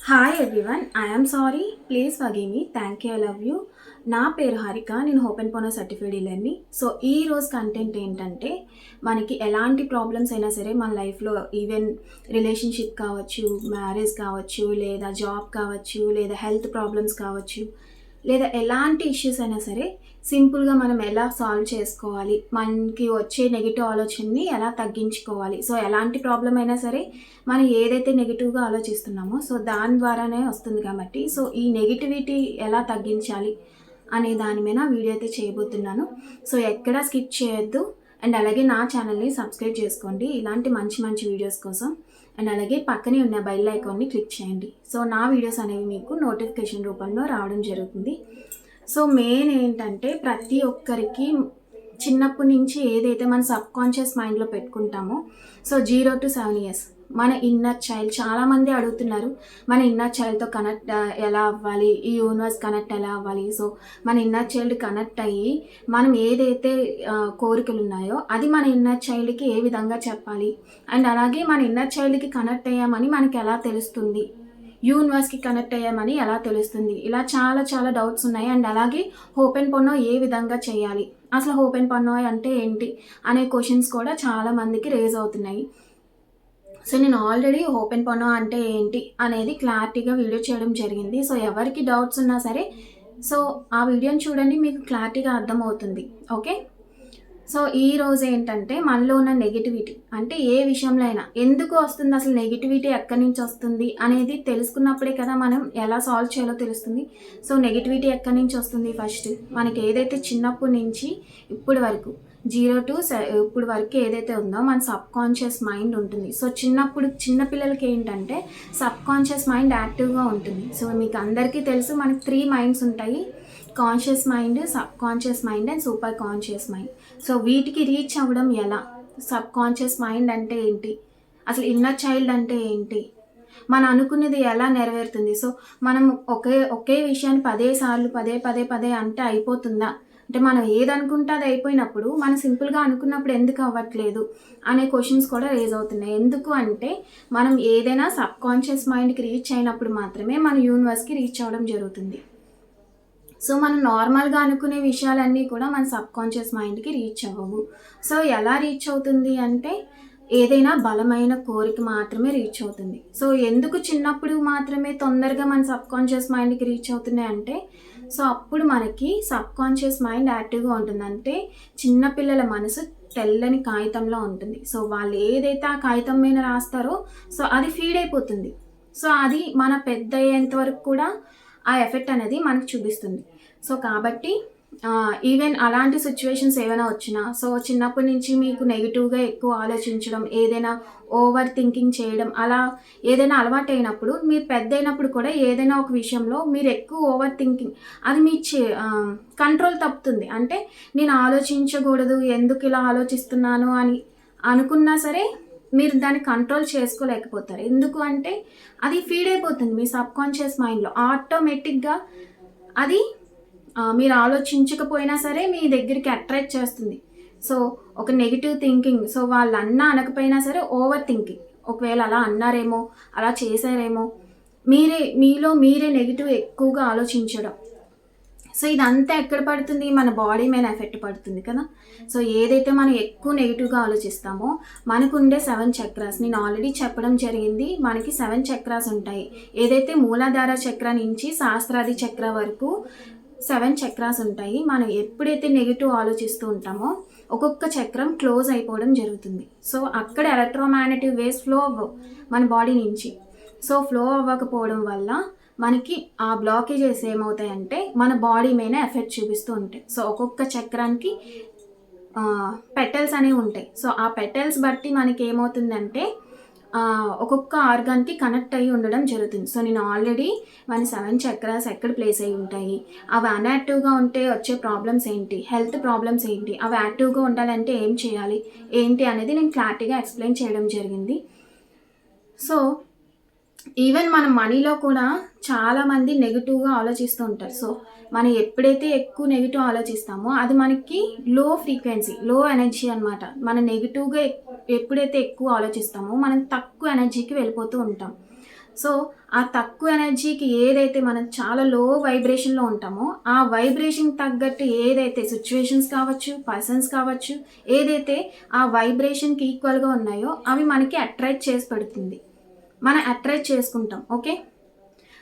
Hi everyone I'm sorry please forgive me thank you I love you నా పేరు హారిక. నేను హోపెన్ పోనో certified డీలర్ని so ఈ రోజు కంటెంట్ ఏంటంటే మనకి ఎలాంటి ప్రాబ్లమ్స్ అయినా సరే మన లైఫ్లో ఈవెన్ రిలేషన్షిప్ కావచ్చు మ్యారేజ్ కావచ్చు లేదా జాబ్ కావచ్చు లేదా హెల్త్ ప్రాబ్లమ్స్ కావచ్చు లేదా ఎలాంటి ఇష్యూస్ అయినా సరే సింపుల్గా మనం ఎలా సాల్వ్ చేసుకోవాలి మనకి వచ్చే నెగిటివ్ ఆలోచనని ఎలా తగ్గించుకోవాలి. సో ఎలాంటి ప్రాబ్లం అయినా సరే మనం ఏదైతే నెగిటివ్గా ఆలోచిస్తున్నామో సో దాని ద్వారానే వస్తుంది కాబట్టి సో ఈ నెగిటివిటీ ఎలా తగ్గించాలి అనే దాని మీద వీడియో అయితే చేయబోతున్నాను. సో ఎక్కడా స్కిప్ చేయొద్దు. అండ్ అలాగే నా ఛానల్ని సబ్స్క్రైబ్ చేసుకోండి. ఇలాంటి మంచి మంచి వీడియోస్ కోసం అండ్ అలాగే పక్కనే ఉన్న బెల్ ఐకాన్ని క్లిక్ చేయండి. సో నా వీడియోస్ అనేవి మీకు నోటిఫికేషన్ రూపంలో రావడం జరుగుతుంది. సో మెయిన్ ఏంటంటే ప్రతి ఒక్కరికి చిన్నప్పటి నుంచి ఏదైతే మన సబ్ కాన్షియస్ మైండ్లో పెట్టుకుంటామో so zero to seven years మన ఇన్నర్ చైల్డ్ చాలామంది అడుగుతున్నారు మన ఇన్నర్ చైల్డ్తో కనెక్ట్ ఎలా అవ్వాలి? ఈ యూనివర్స్ కనెక్ట్ ఎలా అవ్వాలి? సో మన ఇన్నర్ చైల్డ్ కనెక్ట్ అయ్యి మనం ఏదైతే కోరికలు ఉన్నాయో అది మన ఇన్నర్ చైల్డ్కి ఏ విధంగా చెప్పాలి? అండ్ అలాగే మన ఇన్నర్ చైల్డ్కి కనెక్ట్ అయ్యామని మనకి ఎలా తెలుస్తుంది? యూనివర్స్కి కనెక్ట్ అయ్యామని ఎలా తెలుస్తుంది. ఇలా చాలా చాలా డౌట్స్ ఉన్నాయి. అండ్ అలాగే ఓపెన్ పొన్నో ఏ విధంగా చేయాలి? అసలు ఓపెన్ పొన్నో అంటే ఏంటి? అనే క్వశ్చన్స్ కూడా చాలా మందికి రేజ్ అవుతున్నాయి. సో నేను ఆల్రెడీ ఓపెన్ పొన్నో అంటే ఏంటి అనేది క్లారిటీగా వీడియో చేయడం జరిగింది. సో ఎవరికి డౌట్స్ ఉన్నా సరే సో ఆ వీడియోని చూడండి మీకు క్లారిటీగా అర్థమవుతుంది. ఓకే సో ఈ రోజు ఏంటంటే మనలో ఉన్న నెగిటివిటీ అంటే ఏ విషయంలో అయినా ఎందుకు వస్తుంది అసలు నెగిటివిటీ ఎక్కడి నుంచి వస్తుంది అనేది తెలుసుకున్నప్పుడే కదా మనం ఎలా సాల్వ్ చేయాలో తెలుస్తుంది. సో నెగిటివిటీ ఎక్కడి నుంచి వస్తుంది ఫస్ట్ మనకి ఏదైతే చిన్నప్పటి నుంచి ఇప్పటి వరకు జీరో టు ఇప్పుడు వరకు ఏదైతే ఉందో మన సబ్ కాన్షియస్ మైండ్ ఉంటుంది. సో చిన్నప్పుడు చిన్నపిల్లలకి ఏంటంటే సబ్ కాన్షియస్ మైండ్ యాక్టివ్గా ఉంటుంది. సో మీకు అందరికీ తెలుసు మనకి త్రీ మైండ్స్ ఉంటాయి. Conscious mind subconscious mind and superconscious mind so వీటికి రీచ్ అవ్వడం ఎలా? సబ్ కాన్షియస్ మైండ్ అంటే ఏంటి? అసలు ఇన్నర్ చైల్డ్ అంటే ఏంటి? మనం అనుకున్నది ఎలా నెరవేరుతుంది? సో మనం ఒకే ఒకే విషయాన్ని పదే సార్లు పదే పదే పదే అంటే అయిపోతుందా? అంటే మనం ఏది అనుకుంటే అది అయిపోయినప్పుడు మనం సింపుల్గా అనుకున్నప్పుడు ఎందుకు అవ్వట్లేదు? అనే క్వశ్చన్స్ కూడా రేజ్ అవుతున్నాయి. ఎందుకు అంటే మనం ఏదైనా సబ్ కాన్షియస్ మైండ్కి రీచ్ అయినప్పుడు మాత్రమే మన యూనివర్స్కి రీచ్ అవ్వడం జరుగుతుంది. సో మనం నార్మల్గా అనుకునే విషయాలన్నీ కూడా మన సబ్ కాన్షియస్ మైండ్కి రీచ్ అవ్వవు. సో ఎలా రీచ్ అవుతుంది అంటే ఏదైనా బలమైన కోరిక మాత్రమే రీచ్ అవుతుంది. సో ఎందుకు చిన్నప్పుడు మాత్రమే తొందరగా మన సబ్ కాన్షియస్ మైండ్కి రీచ్ అవుతున్నాయి అంటే సో అప్పుడు మనకి సబ్ కాన్షియస్ మైండ్ యాక్టివ్గా ఉంటుంది. అంటే చిన్నపిల్లల మనసు తెల్లని కాగితంలో ఉంటుంది. సో వాళ్ళు ఏదైతే ఆ కాగితం మీద రాస్తారో సో అది ఫీడ్ అయిపోతుంది. సో అది మన పెద్ద అయ్యేంత వరకు కూడా ఆ ఎఫెక్ట్ అనేది మనకు చూపిస్తుంది. సో కాబట్టి ఈవెన్ అలాంటి సిచ్యువేషన్స్ ఏమైనా వచ్చినా సో చిన్నప్పటి నుంచి మీకు నెగిటివ్గా ఎక్కువ ఆలోచించడం ఏదైనా ఓవర్ థింకింగ్ చేయడం అలా ఏదైనా అలవాటు అయినప్పుడు మీరు పెద్ద అయినప్పుడు కూడా ఏదైనా ఒక విషయంలో మీరు ఎక్కువ ఓవర్ థింకింగ్ అది మీ కంట్రోల్ తప్పుతుంది. అంటే నేను ఆలోచించకూడదు ఎందుకు ఇలా ఆలోచిస్తున్నాను అని అనుకున్నా సరే మీరు దాన్ని కంట్రోల్ చేసుకోలేకపోతారు. ఎందుకు అంటే అది ఫీడ్ అయిపోతుంది మీ సబ్కాన్షియస్ మైండ్లో ఆటోమేటిక్గా అది మీరు ఆలోచించకపోయినా సరే మీ దగ్గరికి అట్రాక్ట్ చేస్తుంది. సో ఒక నెగిటివ్ థింకింగ్ సో వాళ్ళు అన్నా అనకపోయినా సరే ఓవర్ థింకింగ్ ఒకవేళ అలా అన్నారేమో అలా చేశారేమో మీరే మీలో మీరే నెగిటివ్ ఎక్కువగా ఆలోచించడం. సో ఇదంతా ఎక్కడ పడుతుంది? మన బాడీ మీద ఎఫెక్ట్ పడుతుంది కదా. సో ఏదైతే మనం ఎక్కువ నెగిటివ్గా ఆలోచిస్తామో మనకు ఉండే సెవెన్ చక్రాస్ నేను ఆల్రెడీ చెప్పడం జరిగింది మనకి సెవెన్ చక్రాస్ ఉంటాయి. ఏదైతే మూలాధార చక్ర నుంచి శాస్త్రాది చక్ర వరకు సెవెన్ చక్రాస్ ఉంటాయి. మనం ఎప్పుడైతే నెగిటివ్ ఆలోచిస్తూ ఉంటామో ఒక్కొక్క చక్రం క్లోజ్ అయిపోవడం జరుగుతుంది. సో అక్కడ ఎలక్ట్రోమాగ్నెటిక్ వేస్ ఫ్లో అవ్వవు మన బాడీ నుంచి. సో ఫ్లో అవ్వకపోవడం వల్ల మనకి ఆ బ్లాకేజెస్ ఏమవుతాయంటే మన బాడీ మీద ఎఫెక్ట్ చూపిస్తూ ఉంటాయి. సో ఒక్కొక్క చక్రానికి పెటల్స్ అనేవి ఉంటాయి. సో ఆ పెటల్స్ బట్టి మనకి ఏమవుతుందంటే ఒక్కొక్క ఆర్గాన్కి కనెక్ట్ అయ్యి ఉండడం జరుగుతుంది. సో నేను ఆల్రెడీ మన సెవెన్ చక్రాస్ ఎక్కడ ప్లేస్ అయి ఉంటాయి? అవి అన్యాక్టివ్గా ఉంటే వచ్చే ప్రాబ్లమ్స్ ఏంటి? హెల్త్ ప్రాబ్లమ్స్ ఏంటి? అవి యాక్టివ్గా ఉండాలంటే ఏం చేయాలి? ఏంటి అనేది నేను క్లారిటీగా ఎక్స్ప్లెయిన్ చేయడం జరిగింది. సో ఈవెన్ మన మనీలో కూడా చాలామంది నెగిటివ్గా ఆలోచిస్తూ ఉంటారు. సో మనం ఎప్పుడైతే ఎక్కువ నెగిటివ్ ఆలోచిస్తామో అది మనకి లో ఫ్రీక్వెన్సీ లో ఎనర్జీ అనమాట మన నెగిటివ్గా ఎప్పుడైతే ఎక్కువ ఆలోచిస్తామో మనం తక్కువ ఎనర్జీకి వెళ్ళిపోతూ ఉంటాం. సో ఆ తక్కువ ఎనర్జీకి ఏదైతే మనం చాలా లో వైబ్రేషన్లో ఉంటామో ఆ వైబ్రేషన్ తగ్గట్టు ఏదైతే సిచ్యువేషన్స్ కావచ్చు పర్సన్స్ కావచ్చు ఏదైతే ఆ వైబ్రేషన్కి ఈక్వల్గా ఉన్నాయో అవి మనకి అట్రాక్ట్ చేసి పెడుతుంది. మనం అట్రాక్ట్ చేసుకుంటాం ఓకే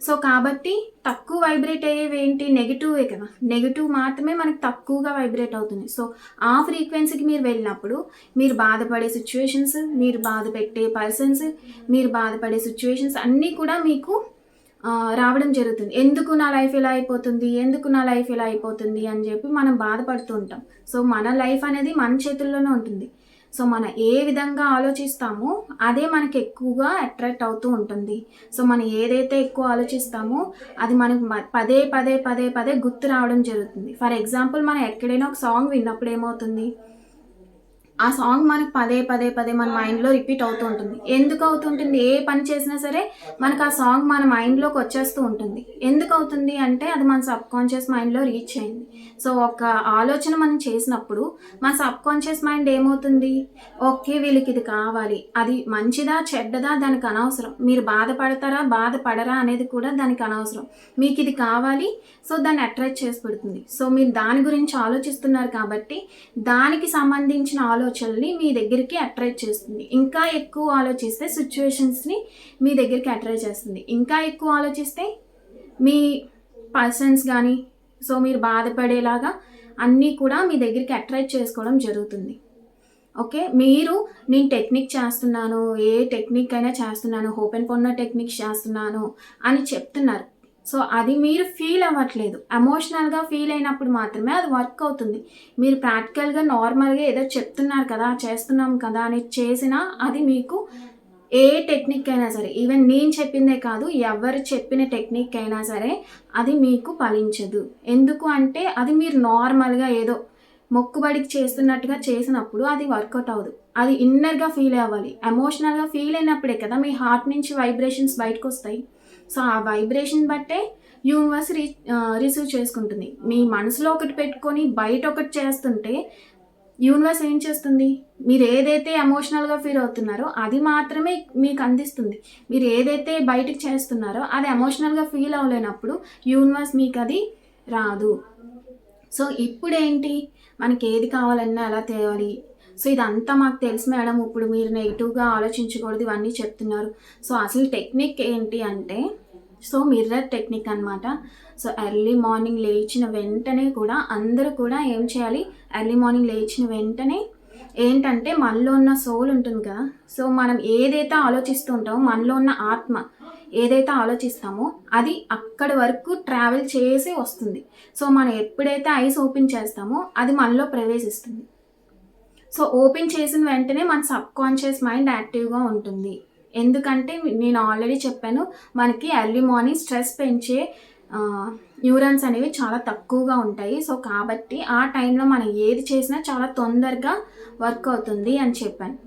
సో కాబట్టి తక్కువ వైబ్రేట్ అయ్యేవి ఏంటి నెగిటివే కదా. నెగిటివ్ మాత్రమే మనకి తక్కువగా వైబ్రేట్ అవుతుంది. సో ఆ ఫ్రీక్వెన్సీకి మీరు వెళ్ళినప్పుడు మీరు బాధపడే సిచ్యువేషన్స్ మీరు బాధ పెట్టే పర్సన్స్ మీరు బాధపడే సిచ్యువేషన్స్ అన్నీ కూడా మీకు రావడం జరుగుతుంది. ఎందుకు నా లైఫ్ ఇలా అయిపోతుంది? ఎందుకు నా లైఫ్ ఇలా అయిపోతుంది? అని చెప్పి మనం బాధపడుతూ ఉంటాం. సో మన లైఫ్ అనేది మన చేతుల్లోనే ఉంటుంది. సో మనం ఏ విధంగా ఆలోచిస్తామో అదే మనకి ఎక్కువగా అట్రాక్ట్ అవుతూ ఉంటుంది. సో మనం ఏదైతే ఎక్కువ ఆలోచిస్తామో అది మనకు మ- పదే పదే పదే పదే గుర్తు రావడం జరుగుతుంది. ఫర్ ఎగ్జాంపుల్ మనం ఎక్కడైనా ఒక సాంగ్ విన్నప్పుడు ఏమవుతుంది? ఆ సాంగ్ మనకు పదే పదే పదే మన మైండ్లో రిపీట్ అవుతూ ఉంటుంది. ఎందుకు అవుతుంటుంది? ఏ పని చేసినా సరే మనకు ఆ సాంగ్ మన మైండ్లోకి వచ్చేస్తూ ఉంటుంది. ఎందుకు అవుతుంది అంటే అది మన సబ్ కాన్షియస్ మైండ్లో రీచ్ అయింది. సో ఒక ఆలోచన మనం చేసినప్పుడు మన సబ్ కాన్షియస్ మైండ్ ఏమవుతుంది? ఓకే వీళ్ళకి ఇది కావాలి. అది మంచిదా చెడ్డదా? దానికి అనవసరం. మీరు బాధపడతారా బాధపడరా అనేది కూడా దానికి అనవసరం. మీకు ఇది కావాలి సో దాన్ని అట్రాక్ట్ చేసి పెడుతుంది. సో మీరు దాని గురించి ఆలోచిస్తున్నారు కాబట్టి దానికి సంబంధించిన ఆలోచన ఆలోచనల్ని మీ దగ్గరికి అట్రాక్ట్ చేస్తుంది. ఇంకా ఎక్కువ ఆలోచిస్తే సిచ్యువేషన్స్ని మీ దగ్గరికి అట్రాక్ట్ చేస్తుంది. ఇంకా ఎక్కువ ఆలోచిస్తే మీ పర్సన్స్ కానీ సో మీరు బాధపడేలాగా అన్నీ కూడా మీ దగ్గరికి అట్రాక్ట్ చేసుకోవడం జరుగుతుంది. ఓకే? మీరు నేను టెక్నిక్ చేస్తున్నాను ఏ టెక్నిక్ అయినా చేస్తున్నాను ఓపెన్ పొన్న టెక్నిక్ చేస్తున్నాను అని చెప్తున్నారు. సో అది మీరు ఫీల్ అవ్వట్లేదు. ఎమోషనల్గా ఫీల్ అయినప్పుడు మాత్రమే అది వర్క్ అవుతుంది. మీరు ప్రాక్టికల్గా నార్మల్గా ఏదో చెప్తున్నారు కదా చేస్తున్నాం కదా అని చేసినా అది మీకు ఏ టెక్నిక్ అయినా సరే ఈవెన్ నేను చెప్పిందే కాదు ఎవరు చెప్పిన టెక్నిక్ అయినా సరే అది మీకు ఫలించదు. ఎందుకు అంటే అది మీరు నార్మల్గా ఏదో మొక్కుబడికి చేస్తున్నట్టుగా చేసినప్పుడు అది వర్కౌట్ అవ్వదు. అది ఇన్నర్గా ఫీల్ అవ్వాలి. ఎమోషనల్గా ఫీల్ అయినప్పుడే కదా మీ హార్ట్ నుంచి వైబ్రేషన్స్ బయటకు వస్తాయి సో ఆ వైబ్రేషన్ బట్టే యూనివర్స్ రీ రిసీవ్ చేసుకుంటుంది. మీ మనసులో ఒకటి పెట్టుకొని బయట ఒకటి చేస్తుంటే యూనివర్స్ ఏం చేస్తుంది? మీరు ఏదైతే ఎమోషనల్గా ఫీల్ అవుతున్నారో అది మాత్రమే మీకు అందిస్తుంది. మీరు ఏదైతే బయటకు చేస్తున్నారో అది ఎమోషనల్గా ఫీల్ అవ్వలేనప్పుడు యూనివర్స్ మీకు అది రాదు. సో ఇప్పుడు ఏంటి మనకి ఏది కావాలన్నా ఎలా తేవాలి సో ఇదంతా మాకు తెలుసు మేడం. ఇప్పుడు మీరు నెగిటివ్గా ఆలోచించకూడదు ఇవన్నీ చెప్తున్నారు. సో అసలు టెక్నిక్ ఏంటి అంటే సో మిర్రర్ టెక్నిక్ అన్నమాట. సో ఎర్లీ మార్నింగ్ లేచిన వెంటనే కూడా అందరూ కూడా ఏం చేయాలి? ఎర్లీ మార్నింగ్ లేచిన వెంటనే ఏంటంటే మనలో ఉన్న సోల్ ఉంటుంది కదా సో మనం ఏదైతే ఆలోచిస్తూ ఉంటామో మనలో ఉన్న ఆత్మ ఏదైతే ఆలోచిస్తామో అది అక్కడి వరకు ట్రావెల్ చేసి వస్తుంది. సో మనం ఎప్పుడైతే ఐస్ ఓపెన్ చేస్తామో అది మనలో ప్రవేశిస్తుంది. సో ఓపెన్ చేసిన వెంటనే మన సబ్ కాన్షియస్ మైండ్ యాక్టివ్గా ఉంటుంది. ఎందుకంటే నేను ఆల్రెడీ చెప్పాను మనకి ఎర్లీ మార్నింగ్ స్ట్రెస్ పెంచే న్యూరాన్స్ అనేవి చాలా తక్కువగా ఉంటాయి. సో కాబట్టి ఆ టైంలో మనం ఏది చేసినా చాలా తొందరగా వర్క్ అవుతుంది అని చెప్పాను.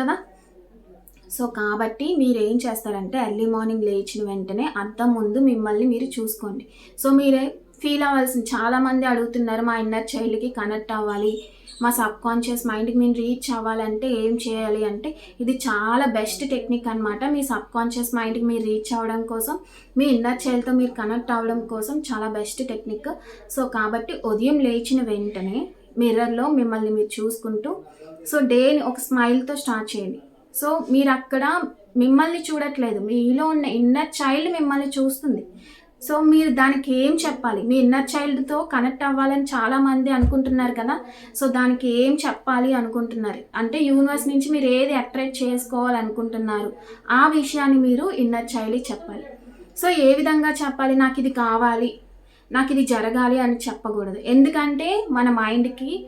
కదా? సో కాబట్టి మీరు ఏం చేస్తారంటే ఎర్లీ మార్నింగ్ లేచిన వెంటనే అద్దం ముందు మిమ్మల్ని మీరు చూసుకోండి. సో మీరే ఫీల్ అవ్వాల్సిన చాలామంది అడుగుతున్నారు మా ఇన్నర్ చైల్డ్కి కనెక్ట్ అవ్వాలి. మా సబ్ కాన్షియస్ మైండ్కి మేము రీచ్ అవ్వాలంటే ఏం చేయాలి? అంటే ఇది చాలా బెస్ట్ టెక్నిక్ అనమాట మీ సబ్ కాన్షియస్ మైండ్కి మీరు రీచ్ అవ్వడం కోసం మీ ఇన్నర్ చైల్డ్తో మీరు కనెక్ట్ అవ్వడం కోసం చాలా బెస్ట్ టెక్నిక్ సో కాబట్టి ఉదయం లేచిన వెంటనే మిర్రర్లో మిమ్మల్ని మీరు చూసుకుంటూ సో డేని ఒక స్మైల్తో స్టార్ట్ చేయండి. సో మీరు అక్కడ మిమ్మల్ని చూడట్లేదు. మీలో ఉన్న ఇన్నర్ చైల్డ్ మిమ్మల్ని చూస్తుంది. సో మీరు దానికి ఏం చెప్పాలి? మీ ఇన్నర్ చైల్డ్తో కనెక్ట్ అవ్వాలని చాలా మంది అనుకుంటున్నారు కదా. సో దానికి ఏం చెప్పాలి అనుకుంటున్నారు? అంటే యూనివర్స్ నుంచి మీరు ఏది అట్రాక్ట్ చేసుకోవాలనుకుంటున్నారు ఆ విషయాన్ని మీరు ఇన్నర్ చైల్డ్కి చెప్పాలి. సో ఏ విధంగా చెప్పాలి? నాకు ఇది కావాలి. నాకు ఇది జరగాలి అని చెప్పకూడదు. ఎందుకంటే మన మైండ్కి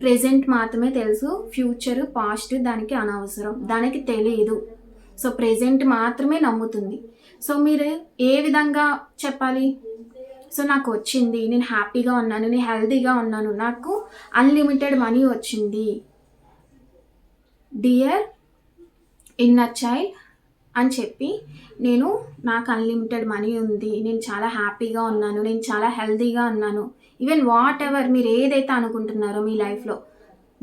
ప్రెజెంట్ మాత్రమే తెలుసు. ఫ్యూచర్ పాస్ట్ దానికి అనవసరం. దానికి తెలియదు సో ప్రెజెంట్ మాత్రమే నమ్ముతుంది. సో మీరు ఏ విధంగా చెప్పాలి? సో నాకు వచ్చింది. నేను హ్యాపీగా ఉన్నాను. నేను హెల్తీగా ఉన్నాను. నాకు అన్లిమిటెడ్ మనీ వచ్చింది. డియర్ ఇన్నర్ చైల్డ్ అని చెప్పి నేను నాకు అన్లిమిటెడ్ మనీ ఉంది. నేను చాలా హ్యాపీగా ఉన్నాను. నేను చాలా హెల్తీగా ఉన్నాను. ఈవెన్ వాట్ ఎవర్ మీరు ఏదైతే అనుకుంటున్నారో మీ లైఫ్లో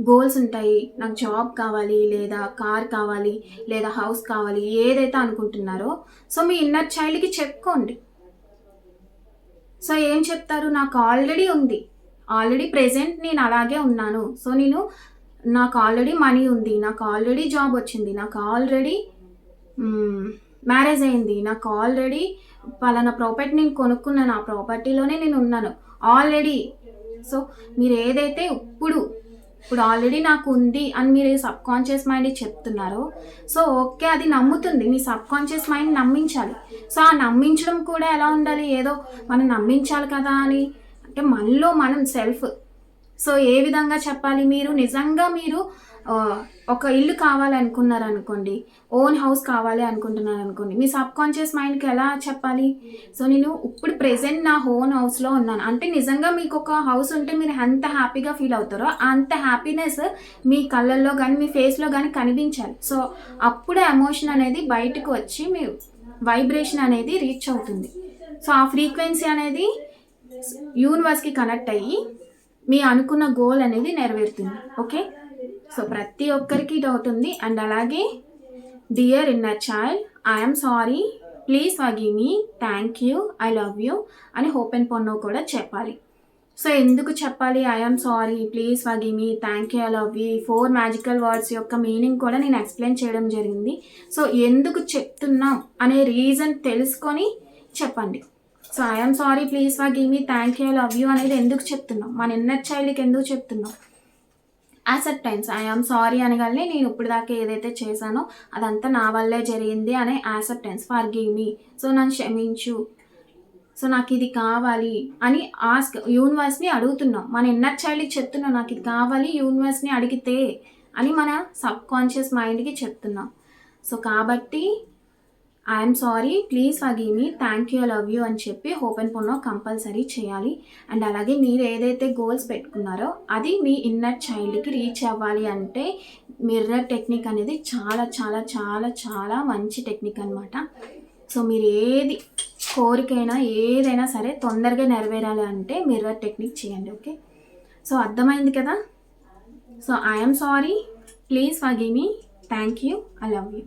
గోల్స్ ఉంటాయి. నాకు జాబ్ కావాలి లేదా కార్ కావాలి లేదా హౌస్ కావాలి ఏదైతే అనుకుంటున్నారో సో మీ ఇన్నర్ చైల్డ్కి చెప్పుకోండి. సో ఏం చెప్తారు? నాకు ఆల్రెడీ ఉంది. ఆల్రెడీ ప్రెజెంట్ నేను అలాగే ఉన్నాను. సో నేను నాకు ఆల్రెడీ మనీ ఉంది. నాకు ఆల్రెడీ జాబ్ వచ్చింది. నాకు ఆల్రెడీ మ్యారేజ్ అయింది. నాకు ఆల్రెడీ పలానా ప్రాపర్టీ నేను కొనుక్కున్నాను. ఆ ప్రాపర్టీలోనే నేను ఉన్నాను. ఆల్రెడీ సో మీరు ఏదైతే ఇప్పుడు ఇప్పుడు ఆల్రెడీ నాకు ఉంది అని మీరు సబ్ కాన్షియస్ మైండ్ చెప్తున్నారు సో ఓకే అది నమ్ముతుంది. మీ సబ్ కాన్షియస్ మైండ్ నమ్మించాలి. సో ఆ నమ్మించడం కూడా ఎలా ఉండాలి? ఏదో మనం నమ్మించాలి కదా అని. అంటే మనలో మనం సెల్ఫ్. సో ఏ విధంగా చెప్పాలి మీరు? నిజంగా మీరు ఒక ఇల్లు కావాలి అనుకున్నారు అనుకోండి ఓన్ హౌస్ కావాలి అనుకుంటున్నారు అనుకోండి మీ సబ్ కాన్షియస్ మైండ్కి ఎలా చెప్పాలి? సో నేను ఇప్పుడు ప్రెసెంట్ నా ఓన్ హౌస్లో ఉన్నాను. అంటే నిజంగా మీకు ఒక హౌస్ ఉంటే మీరు ఎంత హ్యాపీగా ఫీల్ అవుతారో అంత హ్యాపీనెస్ మీ కళ్ళల్లో కానీ మీ ఫేస్లో కానీ కనిపించాలి. సో అప్పుడే ఎమోషన్ అనేది బయటకు వచ్చి మీ వైబ్రేషన్ అనేది రీచ్ అవుతుంది. సో ఆ ఫ్రీక్వెన్సీ అనేది యూనివర్స్కి కనెక్ట్ అయ్యి మీ అనుకున్న గోల్ అనేది నెరవేరుతుంది. ఓకే సో ప్రతి ఒక్కరికి డౌట్ ఉంది. అండ్ అలాగే dear inner child I'm sorry please forgive me thank you I love you అని హోప్ అండ్ పొన్నో కూడా చెప్పాలి. సో ఎందుకు చెప్పాలి? I'm sorry please forgive me thank you I love you four magical words యొక్క meaning కూడా నేను explain చేయడం జరిగింది. సో ఎందుకు చెప్తున్నాం అనే రీజన్ తెలుసుకొని చెప్పండి. So I'm sorry please forgive me thank you I love you అనేది ఎందుకు చెప్తున్నాం? మన ఇన్నర్ చైల్డ్కి ఎందుకు చెప్తున్నాం? యాసెప్టెన్స్ ఐఎమ్ సారీ అనగానే నేను ఇప్పుడు దాకా ఏదైతే చేశానో అదంతా నా వల్లే జరిగింది అనే acceptance forgive me so నన్ను క్షమించు సో నాకు ఇది కావాలి అని ఆస్క్ యూనివర్స్ని అడుగుతున్నాం మన ఇన్నర్ చైల్డ్కి చెప్తున్నాం నాకు ఇది కావాలి యూనివర్స్ని అడిగితే అని మన సబ్ కాన్షియస్ మైండ్కి చెప్తున్నాం. సో కాబట్టి I'm sorry please forgive me thank you love you అని చెప్పి హోప్ అండ్ పొన్నో కంపల్సరీ చేయాలి. అండ్ అలాగే మీరు ఏదైతే గోల్స్ పెట్టుకున్నారో అది మీ ఇన్నర్ చైల్డ్కి రీచ్ అవ్వాలి అంటే మిర్రర్ టెక్నిక్ అనేది చాలా చాలా చాలా చాలా మంచి టెక్నిక్ అనమాట సో మీరు ఏది కోరికైనా ఏదైనా సరే తొందరగా నెరవేరాలి అంటే మిర్రర్ టెక్నిక్ చేయండి ఓకే సో అర్థమైంది కదా? So I'm sorry please forgive me thank you I love you